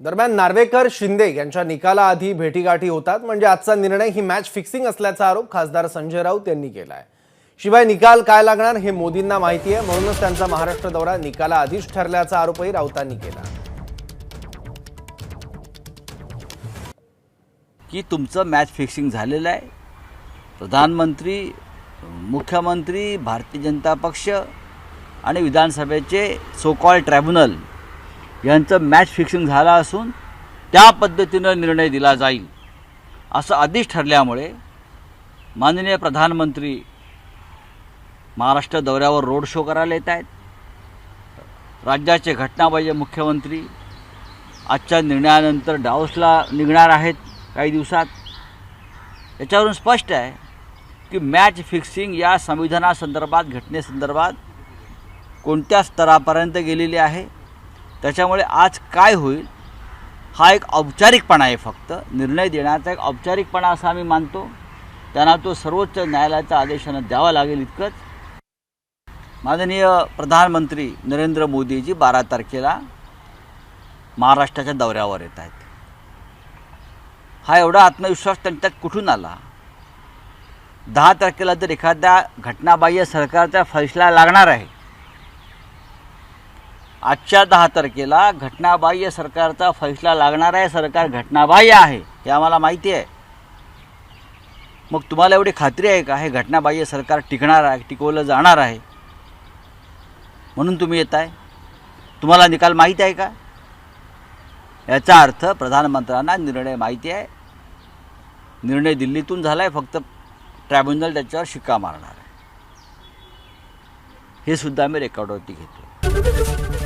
दरम्यान नार्वेकर शिंदे यांच्या निकालाआधी भेटीगाठी होतात. म्हणजे आजचा निर्णय ही मॅच फिक्सिंग असल्याचा आरोप खासदार संजय राऊत यांनी केला आहे शिवाय निकाल काय लागणार हे मोदींना माहिती आहे. म्हणूनच त्यांचा महाराष्ट्र दौरा निकालाआधीच ठरल्याचा आरोपही राऊतांनी केला. की तुमचं मॅच फिक्सिंग झालेलं आहे. प्रधानमंत्री मुख्यमंत्री भारतीय जनता पक्ष आणि विधानसभेचे सो कॉल ट्रायब्युनल यांचं मॅच फिक्सिंग झालं असून त्या पद्धतीनं निर्णय दिला जाईल. असं आधीच ठरल्यामुळे माननीय प्रधानमंत्री महाराष्ट्र दौऱ्यावर रोड शो करायला येत आहेत. राज्याचे घटनाबाह्य मुख्यमंत्री आजच्या निर्णयानंतर डाऊसला निघणार आहेत काही दिवसात. याच्यावरून स्पष्ट आहे की मॅच फिक्सिंग या संविधानासंदर्भात घटनेसंदर्भात कोणत्या स्तरापर्यंत गेलेली आहे? त्याच्यामुळे आज काय होईल? हा एक औपचारिकपणा आहे फक्त. निर्णय देण्याचा एक औपचारिकपणा असा आम्ही मानतो. त्यांना तो सर्वोच्च न्यायालयाच्या आदेशानं द्यावा लागेल इतकंच. माननीय प्रधानमंत्री नरेंद्र मोदीजी बारा तारखेला महाराष्ट्राच्या दौऱ्यावर येत आहेत. हा एवढा आत्मविश्वास त्यांच्यात कुठून आला? दहा तारखेला जर एखाद्या घटनाबाह्य सरकारचा फैसला लागणार आहे आजच्या दहा तारखेला घटनाबाह्य सरकारचा फैसला लागणार आहे. सरकार घटनाबाह्य आहे हे आम्हाला माहिती आहे. मग तुम्हाला एवढी खात्री आहे का? हे घटनाबाह्य सरकार टिकणार आहे टिकवलं जाणार आहे. म्हणून तुम्ही येत आहे. तुम्हाला निकाल माहीत आहे का? याचा अर्थ प्रधानमंत्र्यांना निर्णय माहिती आहे. निर्णय दिल्लीतून झाला आहे फक्त ट्रायब्युनल त्याच्यावर शिक्का मारणार आहे. हे सुद्धा आम्ही रेकॉर्डवरती घेतो